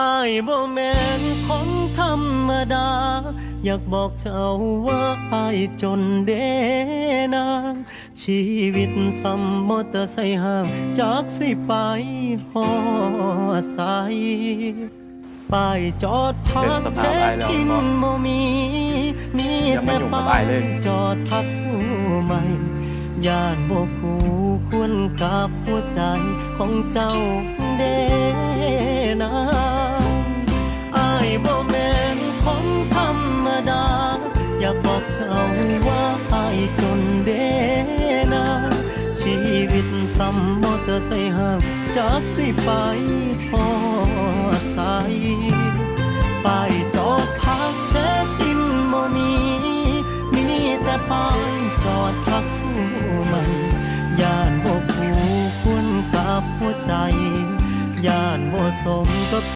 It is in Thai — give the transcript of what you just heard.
อายบ่แม่นคนธรรมดา อยากบอกเจ้าว่าอายจนเดนางชีวิตซ้ำมอเตอร์ไซค์ห่างจากสิไปหอใสป้ายจอดพักเช็คอินบ่มี มียังไม่แต่ป้ายจอดพักสู้ใหม่ย่านบ่คู่ควรกับหัวใจของเจ้า ดา อยากบอกเจ้าว่าอายจนเดนา ชีวิตซ้ำมอเตอร์ไซค์ห่างจากสิไปพอใสป้ายจอดพักเช็คอินบ่มีมีแต่ป้ายจอดพักสู้ใหม่ย่านบ่คู่ควรกับหัวใจ ย่านบ่สมกับ